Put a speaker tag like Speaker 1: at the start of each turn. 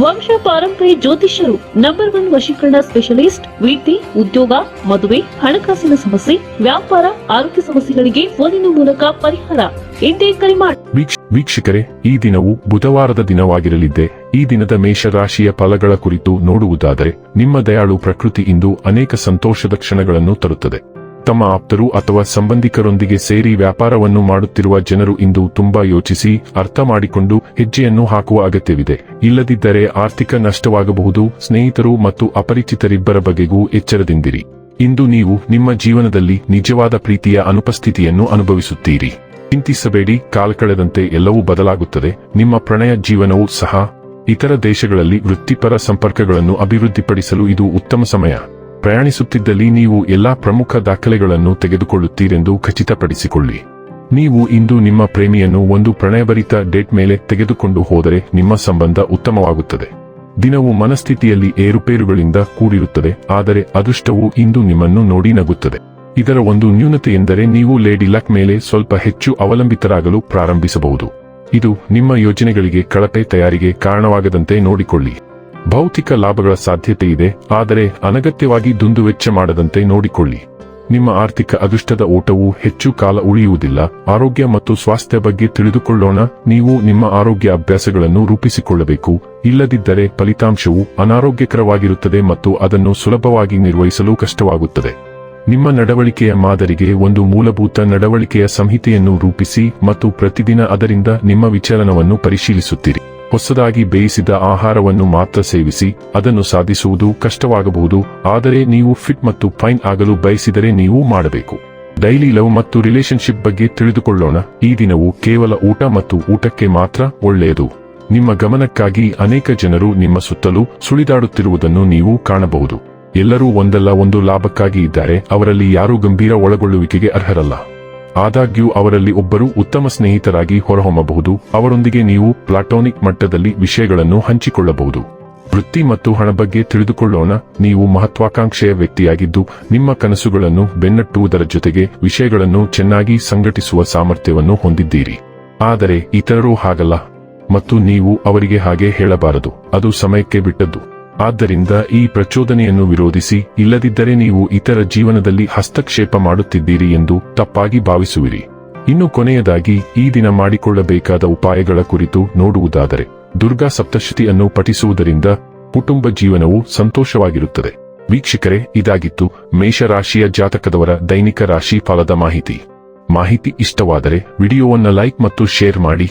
Speaker 1: ವಂಶ ಪಾರಂಪರಿ ಜ್ಯೋತಿಷ್ಯರು ನಂಬರ್ ಒನ್ ವಶೀಕರಣ ಸ್ಪೆಷಲಿಸ್ಟ್ ವೃತ್ತಿ ಉದ್ಯೋಗ, ಮದುವೆ, ಹಣಕಾಸಿನ ಸಮಸ್ಯೆ, ವ್ಯಾಪಾರ, ಆರೋಗ್ಯ ಸಮಸ್ಯೆಗಳಿಗೆ ಫೋನಿನ ಮೂಲಕ ಪರಿಹಾರ. ಎಂದೇ ಕರೆ ಮಾಡಿ
Speaker 2: ವೀಕ್ಷಕರೇ, ಈ ದಿನವು ಬುಧವಾರದ ದಿನವಾಗಿರಲಿದ್ದೆ. ಈ ದಿನದ ಮೇಷರಾಶಿಯ ಫಲಗಳ ಕುರಿತು ನೋಡುವುದಾದರೆ, ನಿಮ್ಮ ದಯಾಳು ಪ್ರಕೃತಿ ಇಂದು ಅನೇಕ ಸಂತೋಷದ ಕ್ಷಣಗಳನ್ನು ತರುತ್ತದೆ. ತಮ್ಮ ಆಪ್ತರು ಅಥವಾ ಸಂಬಂಧಿಕರೊಂದಿಗೆ ಸೇರಿ ವ್ಯಾಪಾರವನ್ನು ಮಾಡುತ್ತಿರುವ ಜನರು ಇಂದು ತುಂಬಾ ಯೋಚಿಸಿ ಅರ್ಥ ಮಾಡಿಕೊಂಡು ಹೆಜ್ಜೆಯನ್ನು ಹಾಕುವ ಅಗತ್ಯವಿದೆ. ಇಲ್ಲದಿದ್ದರೆ ಆರ್ಥಿಕ ನಷ್ಟವಾಗಬಹುದು, ಸ್ನೇಹಿತರು ಮತ್ತು ಅಪರಿಚಿತರಿಬ್ಬರ ಬಗೆಗೂ ಎಚ್ಚರದಿಂದಿರಿ. ಇಂದು ನೀವು ನಿಮ್ಮ ಜೀವನದಲ್ಲಿ ನಿಜವಾದ ಪ್ರೀತಿಯ ಅನುಪಸ್ಥಿತಿಯನ್ನು ಅನುಭವಿಸುತ್ತೀರಿ. ಚಿಂತಿಸಬೇಡಿ ಕಾಲಕಳೆದಂತೆ ಎಲ್ಲವೂ ಬದಲಾಗುತ್ತದೆ. ನಿಮ್ಮ ಪ್ರಣಯ ಜೀವನವೂ ಸಹ ಇತರ ದೇಶಗಳಲ್ಲಿ ವೃತ್ತಿಪರ ಸಂಪರ್ಕಗಳನ್ನು ಅಭಿವೃದ್ಧಿಪಡಿಸಲು ಇದು ಉತ್ತಮ ಸಮಯ. ಪ್ರಯಾಣಿಸುತ್ತಿದ್ದಲ್ಲಿ ನೀವು ಎಲ್ಲಾ ಪ್ರಮುಖ ದಾಖಲೆಗಳನ್ನು ತೆಗೆದುಕೊಳ್ಳುತ್ತೀರೆಂದು ಖಚಿತಪಡಿಸಿಕೊಳ್ಳಿ. ನೀವು ಇಂದು ನಿಮ್ಮ ಪ್ರೇಮಿಯನ್ನು ಒಂದು ಪ್ರಣಯಭರಿತ ಡೇಟ್ ಮೇಲೆ ತೆಗೆದುಕೊಂಡು ಹೋದರೆ ನಿಮ್ಮ ಸಂಬಂಧ ಉತ್ತಮವಾಗುತ್ತದೆ. ದಿನವು ಮನಸ್ಥಿತಿಯಲ್ಲಿ ಏರುಪೇರುಗಳಿಂದ ಕೂಡಿರುತ್ತದೆ, ಆದರೆ ಅದೃಷ್ಟವು ಇಂದು ನಿಮ್ಮನ್ನು ನೋಡಿ ನಗುತ್ತದೆ. ಇದರ ಒಂದು ನ್ಯೂನತೆ ಎಂದರೆ ನೀವು ಲೇಡಿ ಲಕ್ ಮೇಲೆ ಸ್ವಲ್ಪ ಹೆಚ್ಚು ಅವಲಂಬಿತರಾಗಲು ಪ್ರಾರಂಭಿಸಬಹುದು. ಇದು ನಿಮ್ಮ ಯೋಜನೆಗಳಿಗೆ ಕಳಪೆ ತಯಾರಿಗೆ ಕಾರಣವಾಗದಂತೆ ನೋಡಿಕೊಳ್ಳಿ. ಭೌತಿಕ ಲಾಭಗಳ ಸಾಧ್ಯತೆ ಇದೆ ಆದರೆ ಅನಗತ್ಯವಾಗಿ ದುಂದುವೆಚ್ಚ ಮಾಡದಂತೆ ನೋಡಿಕೊಳ್ಳಿ. ನಿಮ್ಮ ಆರ್ಥಿಕ ಅದೃಷ್ಟದ ಓಟವು ಹೆಚ್ಚು ಕಾಲ ಉಳಿಯುವುದಿಲ್ಲ, ಆರೋಗ್ಯ ಮತ್ತು ಸ್ವಾಸ್ಥ್ಯ ಬಗ್ಗೆ ತಿಳಿದುಕೊಳ್ಳೋಣ, ನೀವು ನಿಮ್ಮ ಆರೋಗ್ಯ ಅಭ್ಯಾಸಗಳನ್ನು ರೂಪಿಸಿಕೊಳ್ಳಬೇಕು, ಇಲ್ಲದಿದ್ದರೆ ಫಲಿತಾಂಶವು ಅನಾರೋಗ್ಯಕರವಾಗಿರುತ್ತದೆ ಮತ್ತು ಅದನ್ನು ಸುಲಭವಾಗಿ ನಿರ್ವಹಿಸಲು ಕಷ್ಟವಾಗುತ್ತದೆ. ನಿಮ್ಮ ನಡವಳಿಕೆಯ ಮಾದರಿಗೆ ಒಂದು ಮೂಲಭೂತ ನಡವಳಿಕೆಯ ಸಂಹಿತೆಯನ್ನು ರೂಪಿಸಿ ಮತ್ತು ಪ್ರತಿದಿನ ಅದರಿಂದ ನಿಮ್ಮ ವಿಚಲನವನ್ನು ಪರಿಶೀಲಿಸುತ್ತೀರಿ. ಹೊಸದಾಗಿ ಬೇಯಿಸಿದ ಆಹಾರವನ್ನು ಮಾತ್ರ ಸೇವಿಸಿ ಅದನ್ನು ಸಾಧಿಸುವುದು ಕಷ್ಟವಾಗಬಹುದು, ಆದರೆ ನೀವು ಫಿಟ್ ಮತ್ತು ಫೈನ್ ಆಗಲು ಬಯಸಿದರೆ ನೀವು ಮಾಡಬೇಕು. ಡೈಲಿ ಲವ್ ಮತ್ತು ರಿಲೇಶನ್ಶಿಪ್ ಬಗ್ಗೆ ತಿಳಿದುಕೊಳ್ಳೋಣ, ಈ ದಿನವು ಕೇವಲ ಊಟ ಮತ್ತು ಊಟಕ್ಕೆ ಮಾತ್ರ ಒಳ್ಳೆಯದು. ನಿಮ್ಮ ಗಮನಕ್ಕಾಗಿ ಅನೇಕ ಜನರು ನಿಮ್ಮ ಸುತ್ತಲೂ ಸುಳಿದಾಡುತ್ತಿರುವುದನ್ನು ನೀವು ಕಾಣಬಹುದು. ಎಲ್ಲರೂ ಒಂದಲ್ಲ ಒಂದು ಲಾಭಕ್ಕಾಗಿ ಇದ್ದಾರೆ, ಅವರಲ್ಲಿ ಯಾರೂ ಗಂಭೀರ ಒಳಗೊಳ್ಳುವಿಕೆಗೆ ಅರ್ಹರಲ್ಲ. ಆದಾಗ್ಯೂ ಅವರಲ್ಲಿ ಒಬ್ಬರು ಉತ್ತಮ ಸ್ನೇಹಿತರಾಗಿ ಹೊರಹೊಮ್ಮಬಹುದು. ಅವರೊಂದಿಗೆ ನೀವು ಪ್ಲಾಟೋನಿಕ್ ಮಟ್ಟದಲ್ಲಿ ವಿಷಯಗಳನ್ನು ಹಂಚಿಕೊಳ್ಳಬಹುದು. ವೃತ್ತಿ ಮತ್ತು ಹಣ ಬಗ್ಗೆ ತಿಳಿದುಕೊಳ್ಳೋಣ. ನೀವು ಮಹತ್ವಾಕಾಂಕ್ಷೆಯ ವ್ಯಕ್ತಿಯಾಗಿದ್ದು, ನಿಮ್ಮ ಕನಸುಗಳನ್ನು ಬೆನ್ನಟ್ಟುವುದರ ಜೊತೆಗೆ ವಿಷಯಗಳನ್ನು ಚೆನ್ನಾಗಿ ಸಂಘಟಿಸುವ ಸಾಮರ್ಥ್ಯವನ್ನು ಹೊಂದಿದ್ದೀರಿ. ಆದರೆ ಇತರರು ಹಾಗಲ್ಲ. ಮತ್ತು ನೀವು ಅವರಿಗೆ ಹಾಗೆ ಹೇಳಬಾರದು. ಅದು ಸಮಯಕ್ಕೆ ಬಿಟ್ಟದ್ದು. ಆದ್ದರಿಂದ ಈ ಪ್ರಚೋದನೆಯನ್ನು ವಿರೋಧಿಸಿ, ಇಲ್ಲದಿದ್ದರೆ ನೀವು ಇತರ ಜೀವನದಲ್ಲಿ ಹಸ್ತಕ್ಷೇಪ ಮಾಡುತ್ತಿದ್ದೀರಿ ಎಂದು ತಪ್ಪಾಗಿ ಭಾವಿಸುವಿರಿ. ಇನ್ನು ಕೊನೆಯದಾಗಿ, ಈ ದಿನ ಮಾಡಿಕೊಳ್ಳಬೇಕಾದ ಉಪಾಯಗಳ ಕುರಿತು ನೋಡುವುದಾದರೆ, ದುರ್ಗಾ ಸಪ್ತಶತಿಯನ್ನು ಪಠಿಸುವುದರಿಂದ ಕುಟುಂಬ ಜೀವನವು ಸಂತೋಷವಾಗಿರುತ್ತದೆ. ವೀಕ್ಷಕರೇ, ಇದಾಗಿತ್ತು ಮೇಷರಾಶಿಯ ಜಾತಕದವರ ದೈನಿಕ ರಾಶಿ ಫಲದ ಮಾಹಿತಿ. ಮಾಹಿತಿ ಇಷ್ಟವಾದರೆ, ವಿಡಿಯೋವನ್ನು ಲೈಕ್ ಮತ್ತು ಶೇರ್ ಮಾಡಿ.